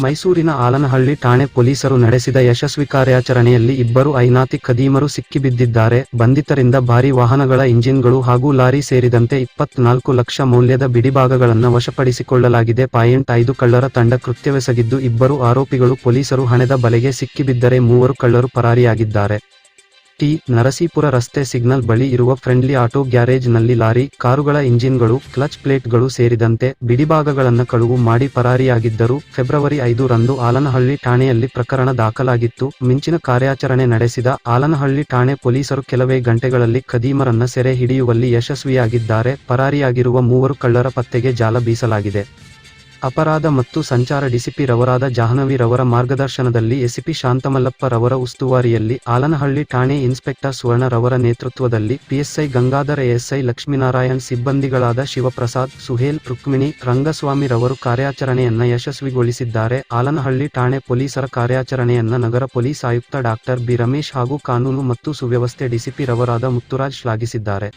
ಮೈಸೂರಿನ ಆಲನಹಳ್ಳಿ ಠಾಣೆ ಪೊಲೀಸರು ನಡೆಸಿದ ಯಶಸ್ವಿ ಕಾರ್ಯಾಚರಣೆಯಲ್ಲಿ ಇಬ್ಬರು ಐನಾತಿ ಖದೀಮರು ಸಿಕ್ಕಿಬಿದ್ದಿದ್ದಾರೆ. ಬಂಧಿತರಿಂದ ಭಾರಿ ವಾಹನಗಳ ಇಂಜಿನ್ಗಳು ಹಾಗೂ ಲಾರಿ ಸೇರಿದಂತೆ ಇಪ್ಪತ್ನಾಲ್ಕು ಲಕ್ಷ ಮೌಲ್ಯದ ಬಿಡಿಭಾಗಗಳನ್ನು ವಶಪಡಿಸಿಕೊಳ್ಳಲಾಗಿದೆ. ಪಾಯಿಂಟ್ ಐದು ಕಳ್ಳರ ತಂಡ ಕೃತ್ಯವೆಸಗಿದ್ದು ಇಬ್ಬರು ಆರೋಪಿಗಳು ಪೊಲೀಸರು ಹಣೆದ ಬಲೆಗೆ ಸಿಕ್ಕಿಬಿದ್ದರೆ ಮೂವರು ಕಳ್ಳರು ಪರಾರಿಯಾಗಿದ್ದಾರೆ. ಟಿ ನರಸೀಪುರ ರಸ್ತೆ ಸಿಗ್ನಲ್ ಬಳಿ ಇರುವ ಫ್ರೆಂಡ್ಲಿ ಆಟೋ ಗ್ಯಾರೇಜ್ನಲ್ಲಿ ಲಾರಿ, ಕಾರುಗಳ ಇಂಜಿನ್ಗಳು, ಕ್ಲಚ್ ಪ್ಲೇಟ್ಗಳು ಸೇರಿದಂತೆ ಬಿಡಿಭಾಗಗಳನ್ನು ಕಳುವು ಮಾಡಿ ಪರಾರಿಯಾಗಿದ್ದರು ಫೆಬ್ರವರಿ ಐದು ರಂದು ಆಲನಹಳ್ಳಿ ಠಾಣೆಯಲ್ಲಿ ಪ್ರಕರಣ ದಾಖಲಾಗಿತ್ತು. ಮಿಂಚಿನ ಕಾರ್ಯಾಚರಣೆ ನಡೆಸಿದ ಆಲನಹಳ್ಳಿ ಠಾಣೆ ಪೊಲೀಸರು ಕೆಲವೇ ಗಂಟೆಗಳಲ್ಲಿ ಖದೀಮರನ್ನ ಸೆರೆ ಹಿಡಿಯುವಲ್ಲಿ ಯಶಸ್ವಿಯಾಗಿದ್ದಾರೆ. ಪರಾರಿಯಾಗಿರುವ ಮೂವರು ಕಳ್ಳರ ಪತ್ತೆಗೆ ಜಾಲ ಬೀಸಲಾಗಿದೆ. ಅಪರಾಧ ಮತ್ತು ಸಂಚಾರ ಡಿಸಿಪಿ ರವರಾದ ಜಾಹ್ನವಿ ರವರ ಮಾರ್ಗದರ್ಶನದಲ್ಲಿ ಎಸಿಪಿ ಶಾಂತಮಲ್ಲಪ್ಪ ರವರ ಉಸ್ತುವಾರಿಯಲ್ಲಿ ಆಲನಹಳ್ಳಿ ಠಾಣೆ ಇನ್ಸ್ಪೆಕ್ಟರ್ ಸುವರ್ಣ ರವರ ನೇತೃತ್ವದಲ್ಲಿ ಪಿಎಸ್ಐ ಗಂಗಾಧರ ಎಸ್ಐ ಲಕ್ಷ್ಮೀನಾರಾಯಣ್ ಸಿಬ್ಬಂದಿಗಳಾದ ಶಿವಪ್ರಸಾದ್, ಸುಹೇಲ್ ರುಕ್ಮಿಣಿ, ರಂಗಸ್ವಾಮಿ ರವರು ಕಾರ್ಯಾಚರಣೆಯನ್ನ ಯಶಸ್ವಿಗೊಳಿಸಿದ್ದಾರೆ. ಆಲನಹಳ್ಳಿ ಠಾಣೆ ಪೊಲೀಸರ ಕಾರ್ಯಾಚರಣೆಯನ್ನ ನಗರ ಪೊಲೀಸ್ ಆಯುಕ್ತ ಡಾಕ್ಟರ್ ಬಿ ರಮೇಶ್ ಹಾಗೂ ಕಾನೂನು ಮತ್ತು ಸುವ್ಯವಸ್ಥೆ ಡಿಸಿಪಿ ರವರಾದ ಮುತ್ತುರಾಜ್ ಶ್ಲಾಘಿಸಿದ್ದಾರೆ.